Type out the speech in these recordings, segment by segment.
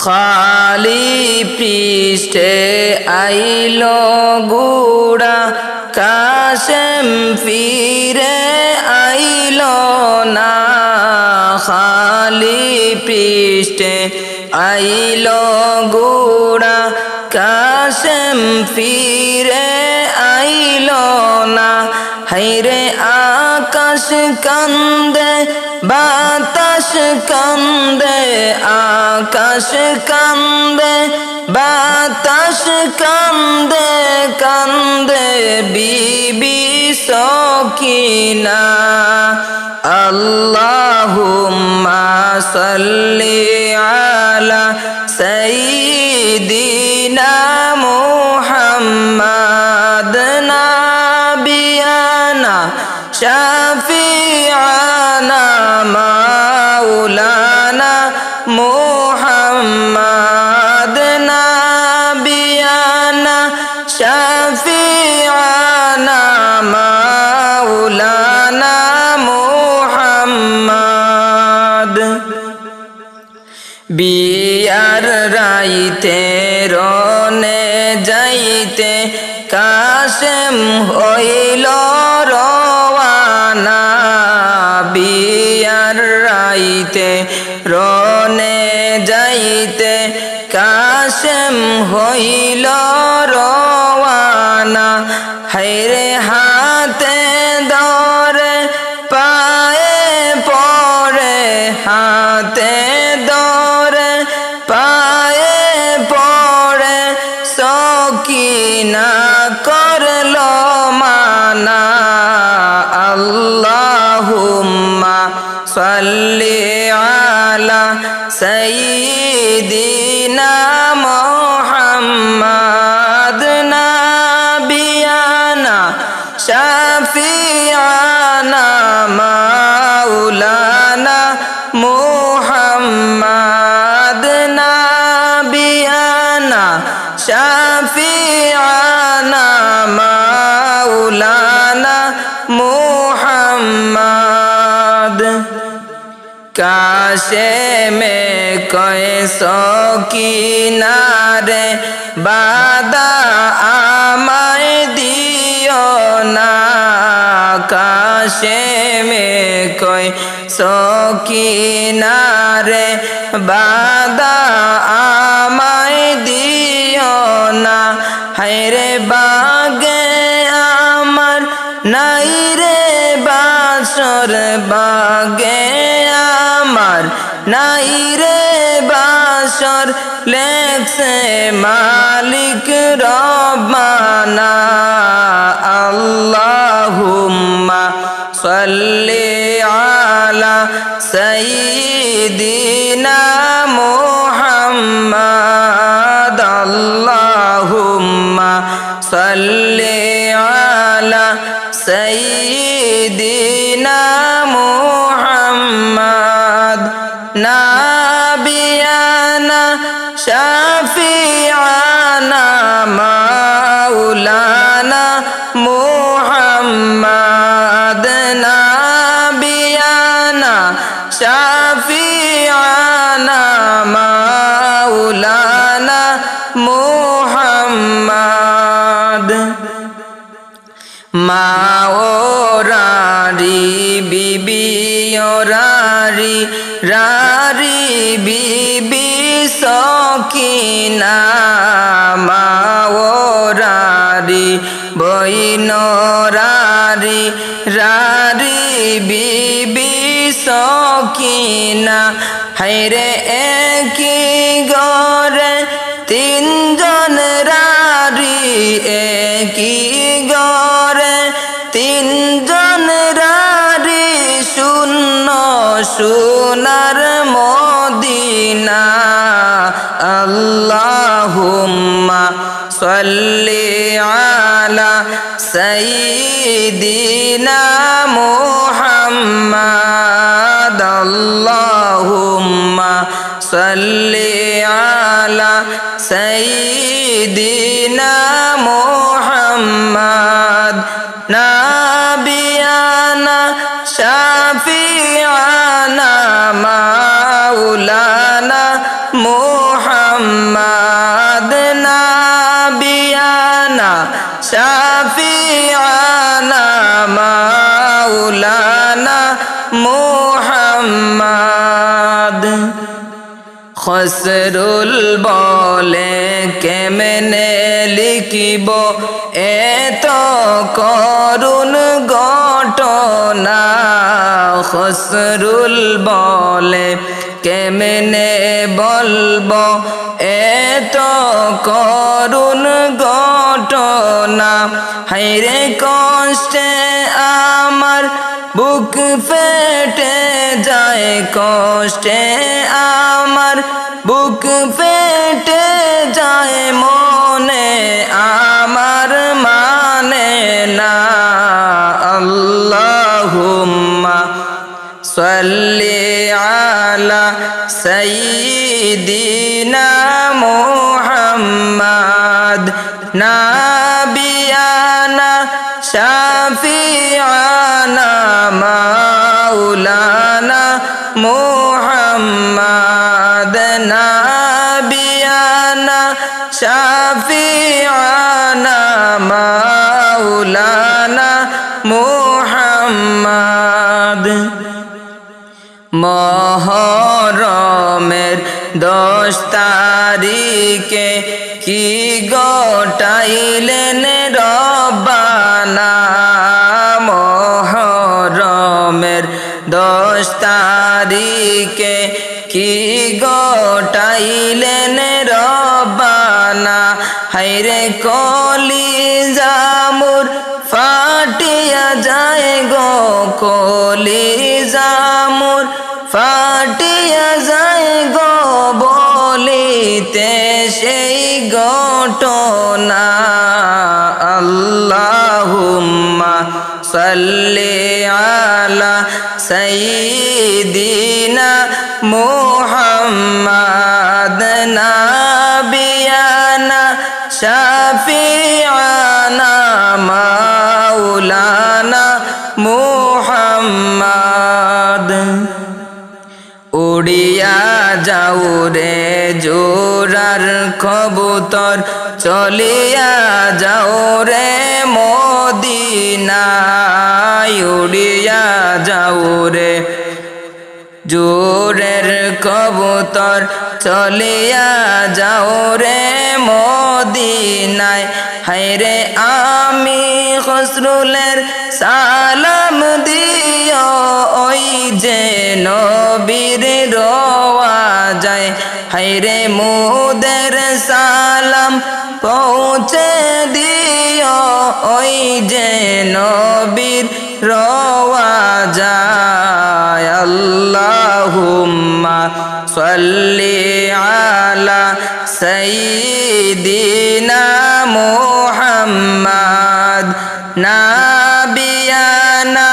খালি পৃষ্ঠে আইল গুড়া, কাশেম ফিরে আইল না। খালি পৃষ্ঠে আইল গুড়া, কাশেম ফিরে আইল না। হাইরে আকাশ কান্দে, বাতাস কান্দে, আকাশ কান্দে, বাতাস কান্দে কান্দে বিবি সকিনা। আল্লাহুম্মা সাল্লি আলা সাইয়্যিদিনা মুহাম্মাদ, নাবিয়ানা বিয়ার রাইতে রনে যাইতে কাশেম হইল রওয়ানা। বিয়ার রাইতে রনে যাইতে কাশেম হইল হাইরে হাতে দরে, পায়ে পরে হাতে দরে, পায়ে পড়ে, সকিনা করল মানা। আল্লাহুম্মা সাল্লি আলা সাইয়্যিদিনা কাশে মে কয়ে সকিনারে, বাদা আমায় দিও না। কাশে মে কয় সকিনারে, বাদা আমায় দিও না। হায়রে বাগে আমার, নাই রে বাসর বাগে নাই রে বাসর, লেখছে মালিক রব্বানা। আল্লাহুম্মা সাল্লি আলা সাইয়্যিদিনা মুহাম্মাদ। আল্লাহুম্মা সাল্লি আলা সাইয়্যিদিনা নাবিয়ানা মা ওরারি বিবি ওরারি রারি বিবি সকিনা মা ওরারি বইনরারি রারি বিবি সকিনা হাইরে একই গরে তিনজন রারি একই সোনার মদিনা আল্লাহুম্মা সাল্লি আলা সাইয়্যিদিনা মুহাম্মাদ আল্লাহুম্মা সাল্লি আলা সাইয়্যিদিনা মোহাম্মদ নাবিয়ানা শাফিয়ানা মাওলানা মোহাম্মদ। খসরুল বলে কেমনে লিখিব? এত করুন ঘটনা। খসরুল বলে কেমনে বলব? এত করুন ঘটনা। হাইরে কষ্টে আমার বুক ফেটে যায়। কষ্টে আমার বুক ফেটে আলা সাইয়্যিদিনা মুহাম্মাদ নাবিয়ানা শাফিআনা মাওলানা মুহাম্মাদ নাবিয়ানা শাফিআনা মাওলানা মুহাম্মাদ মহরমের দশ তারিখে কি গটাইলেন রবানা মহরমের দশ তারিখে কি গটাইলেন রবানা হাইরে কলি জামুর ফাটিয়া যায় গো কলি ফাটিয়া যায় গো বলিতে সেই ঘটনা। আল্লাহুম্মা সাল্লি আলা সাইয়্যিদিনা মুহাম্মাদ উড়িয়া যাও রে জোরার কবুতর, চলিয়া যাও রে মদিনায়, উড়িয়া যাও রে জোরের কবুতর, চলিয়া যাও রে মদিনায়। হাইরে আমি খসরুলের সালাম দিও, ওই যে নবীর রোয়া যায়। হাইরে মুদের সালাম পৌঁছে দিও ওই যে নবীর রোয়া যায়। আল্লাহুম্মা সাল্লি আলা সাইয়্যিদিনা মুহাম্মাদ। নাবিয়ানা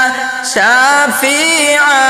শাফিআনা